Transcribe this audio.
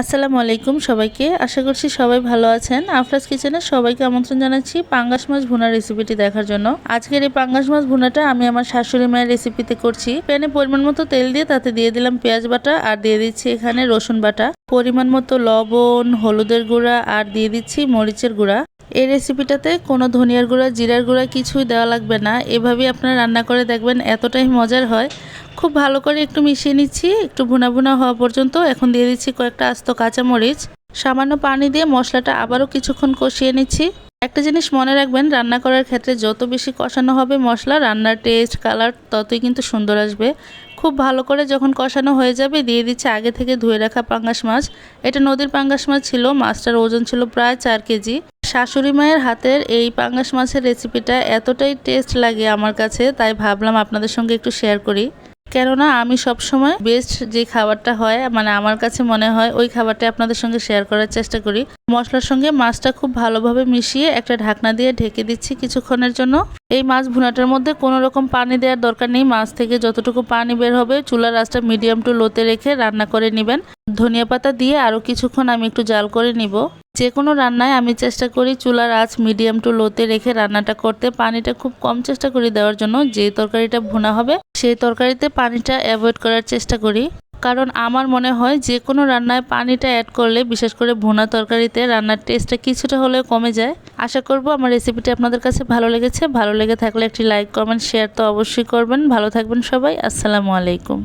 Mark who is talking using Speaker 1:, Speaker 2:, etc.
Speaker 1: আসসালামু আলাইকুম সবাইকে। আশা করছি সবাই ভালো আছেন। আফরাজ কিচেনে সবাইকে আমন্ত্রণ জানাচ্ছি পাঙ্গাস মাছ ভুনা রেসিপিটি দেখার জন্য। আজকের এই পাঙ্গাস মাছ ভুনাটা আমি আমার শাশুড়ি মায়ের রেসিপিতে করছি। প্যানে পরিমাণ মতো তেল দিয়ে তাতে দিয়ে দিলাম পেঁয়াজ বাটা আর দিয়ে দিচ্ছি এখানে রসুন বাটা। পরিমাণ মতো লবণ, হলুদের গুঁড়া আর দিয়ে দিচ্ছি মরিচের গুঁড়া। এই রেসিপিটাতে কোনো ধনিয়ার গুঁড়া, জিরার গুঁড়া কিছুই দেওয়া লাগবে না। এভাবেই আপনারা রান্না করে দেখবেন এতটাই মজার হয়। খুব ভালো করে একটু মিশিয়ে নিচ্ছি। একটু ভুনা ভুনা হওয়া পর্যন্ত এখন দিয়ে দিচ্ছি কয়েকটা আস্ত কাঁচামরিচ। সামান্য পানি দিয়ে মশলাটা আবারও কিছুক্ষণ কষিয়ে নিচ্ছি। একটা জিনিস মনে রাখবেন, রান্না করার ক্ষেত্রে যত বেশি কষানো হবে মশলা, রান্নার টেস্ট কালার ততই কিন্তু সুন্দর আসবে। খুব ভালো করে যখন কষানো হয়ে যাবে, দিয়ে দিচ্ছে আগে থেকে ধুয়ে রাখা পাঙ্গাস মাছ। এটা নদীর পাঙ্গাস মাছ ছিল, মাছটার ওজন ছিল প্রায় চার কেজি। শাশুড়ি মায়ের হাতের এই পাঙ্গাস মাছের রেসিপিটা এতটাই টেস্ট লাগে আমার কাছে, তাই ভাবলাম আপনাদের সঙ্গে একটু শেয়ার করি। কেননা আমি সব সময় বেস্ট যে খাবারটা হয় মানে আমার কাছে মনে হয় ওই খাবারটা আপনাদের সঙ্গে শেয়ার করার চেষ্টা করি। মশলার সঙ্গে মাছটা খুব ভালোভাবে মিশিয়ে একটা ঢাকনা দিয়ে ঢেকে দিচ্ছি কিছুক্ষণের জন্য। এই মাছ ভুনাটার মধ্যে কোনো রকম পানি দেওয়ার দরকার নেই। মাছ থেকে যতটুকু পানি বের হবে, চুলার আঁচটা মিডিয়াম টু লোতে রেখে রান্না করে নেবেন। ধনিয়া পাতা দিয়ে আরও কিছুক্ষণ আমি একটু জাল করে নিব। যে কোনো রান্নায় আমি চেষ্টা করি চুলার আঁচ মিডিয়াম টু লোতে রেখে রান্নাটা করতে। পানিটা খুব কম চেষ্টা করি দেওয়ার জন্য, যে তরকারিটা ভুনা হবে সেই তরকারিতে পানিটা অ্যাভয়েড করার চেষ্টা করি। কারণ আমার মনে হয় যে কোনো রান্নায় পানিটা অ্যাড করলে, বিশেষ করে ভুনা তরকারিতে রান্নার টেস্টটা কিছুটা হলেও কমে যায়। আশা করব আমার রেসিপিটি আপনাদের কাছে ভালো লেগেছে। ভালো লেগে থাকলে একটি লাইক কমেন্ট শেয়ার তো অবশ্যই করবেন। ভালো থাকবেন সবাই। আসসালামু আলাইকুম।